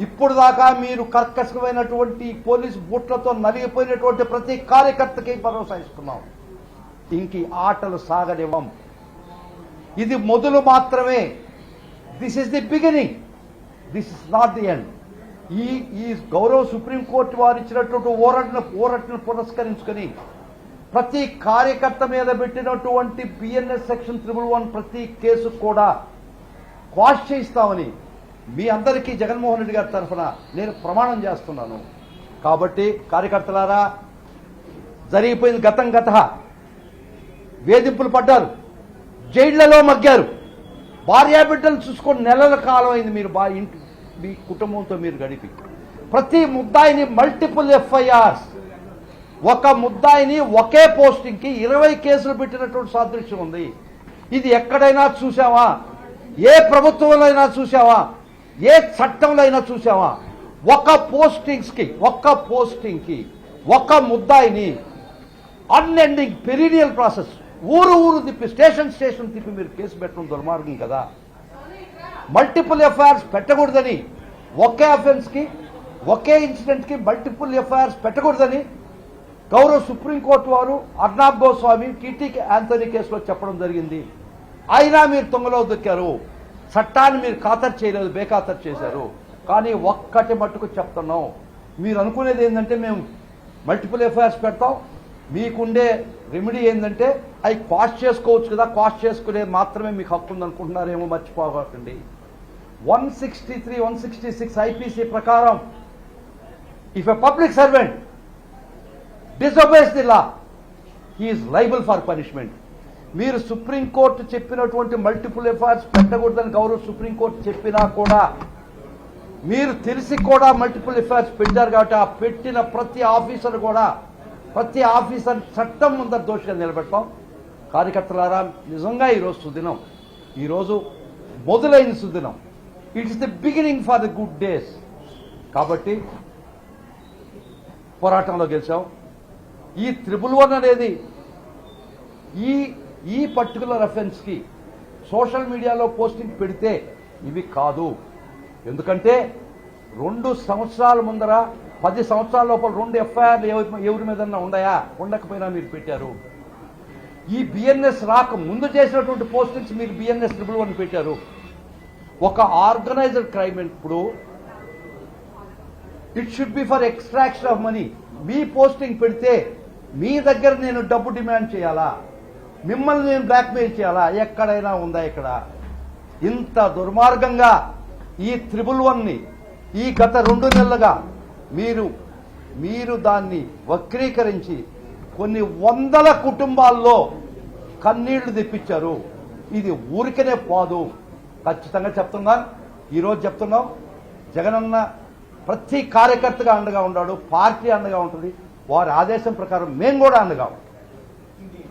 ఇప్పుడు దాకా మీరు కర్కశమైనటువంటి పోలీస్ బూట్లతో నలిగిపోయినటువంటి ప్రతి కార్యకర్తకి భరోసా ఇస్తున్నాం. ఇంక ఆటలు సాగనివ్వం. ఇది మొదలు మాత్రమే. This is the beginning this is not the end ఈ ఈ గౌరవ సుప్రీంకోర్టు వారు ఇచ్చినటువంటి ఓరట్ను ఓరట్ను పురస్కరించుకొని ప్రతి కార్యకర్త మీద పెట్టినటువంటి బిఎన్ఎస్ సెక్షన్ త్రిబుల్ వన్ ప్రతి కేసు కూడా క్వాష్ చేయిస్తామని మీ అందరికీ జగన్మోహన్ రెడ్డి గారి తరఫున నేను ప్రమాణం చేస్తున్నాను. కాబట్టి కార్యకర్తలారా జరిగిపోయింది గతం గత. వేధింపులు పడ్డారు జైళ్ళలో మగ్గారు. భార్యాబిడ్డలు చూసుకొని నెలల కాలం అయింది మీరు బా ఇంటి మీ కుటుంబంతో మీరు గడిపి. ప్రతి ముద్దాయిని మల్టిపుల్ ఎఫ్ఐఆర్స్ ఒక ముద్దాయిని ఒకే పోస్టింగ్కి ఇరవై కేసులు పెట్టినటువంటి సాదృశ్యం ఉంది. ఇది ఎక్కడైనా చూసావా ఏ ప్రభుత్వంలో అయినా చూసావా ఏ చట్టంలో అయినా చూసావా? ఒక పోస్టింగ్స్కి ఒక్క పోస్టింగ్కి ఒక ముద్దాయిని అన్ఎండింగ్ పెరీనియల్ ప్రాసెస్ ఊరు ఊరు తిప్పి స్టేషన్ స్టేషన్ తిప్పి మీరు కేసు పెట్టడం దుర్మార్గం కదా? మల్టిపుల్ ఎఫ్ఐఆర్స్ పెట్టకూడదని ఒకే అఫెన్స్కి ఒకే ఇన్సిడెంట్కి మల్టిపుల్ ఎఫ్ఐఆర్స్ పెట్టకూడదని గౌరవ సుప్రీంకోర్టు వారు అర్నాబ్ గోస్వామి టీటీకి యాంథనీ కేసులో చెప్పడం జరిగింది. అయినా మీరు తొంగలో దొక్కారు. చట్టాన్ని మీరు ఖాతరు చేయలేదు బేఖాతరు చేశారు. కానీ ఒక్కటి మట్టుకు చెప్తున్నాం. మీరు అనుకునేది ఏంటంటే మేము మల్టిపుల్ ఎఫ్ఐఆర్స్ పెడతాం. మీకుండే రెమెడీ ఏంటంటే అవి క్వాష్ చేసుకోవచ్చు కదా క్వాష్ చేసుకునేది మాత్రమే మీకు హక్కు ఉందనుకుంటున్నారేమో మర్చిపోకండి. One sixty three one sixty six IPC ప్రకారం if a public servant disobeys the law he is liable for punishment మీరు సుప్రీంకోర్టు చెప్పినటువంటి మల్టిపుల్ ఎఫ్ఐఆర్స్ పెట్టకూడదని గౌరవ సుప్రీంకోర్టు చెప్పినా కూడా మీరు తెలిసి కూడా మల్టిపుల్ ఎఫ్ఐఆర్స్ పెట్టారు కాబట్టి ఆ పెట్టిన ప్రతి ఆఫీసర్ కూడా ప్రతి ఆఫీసర్ చట్టం ముందర దోషిగా నిలబెట్టాం కార్యకర్తలారా నిజంగా ఈరోజు సుదినం. ఈరోజు మొదలైన సుదినం. It's the beginning for the good days కాబట్టి పోరాటంలో గెలిచాం. ఈ త్రిబుల్ వన్ అనేది ఈ ఈ పర్టికులర్ అఫెన్స్కి సోషల్ మీడియాలో పోస్టింగ్ పెడితే ఇవి కాదు. ఎందుకంటే రెండు సంవత్సరాల ముందర పది సంవత్సరాల లోపల రెండు ఎఫ్ఐఆర్లు ఎవరి మీద ఉన్నాయా? ఉండకపోయినా మీరు పెట్టారు. ఈ బిఎన్ఎస్ రాక ముందు చేసినటువంటి పోస్టింగ్స్ మీరు బిఎన్ఎస్ ట్రిపుల్ వన్ పెట్టారు. ఒక ఆర్గనైజ్డ్ క్రైమ్ ఇప్పుడు it should be for extraction of money me posting పెడితే మీ దగ్గర నేను డబ్బు డిమాండ్ చేయాలా? మిమ్మల్ని నేను బ్లాక్మెయిల్ చేయాలా? ఎక్కడైనా ఉందా ఇక్కడ? ఇంత దుర్మార్గంగా ఈ త్రిబుల్ వన్ని ఈ గత రెండు నెలలుగా మీరు మీరు దాన్ని వక్రీకరించి కొన్ని వందల కుటుంబాల్లో కన్నీళ్ళు తెప్పించారు. ఇది ఊరికనే పోదు. ఖచ్చితంగా చెప్తున్నాను ఈరోజు చెప్తున్నాం. జగనన్న ప్రతి కార్యకర్తగా అండగా ఉన్నాడు పార్టీ అండగా ఉంటుంది. వారి ఆదేశం ప్రకారం మేము కూడా అండగా ఉంటాం.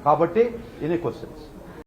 కాబట్టి ఎనీ క్వశ్చన్స్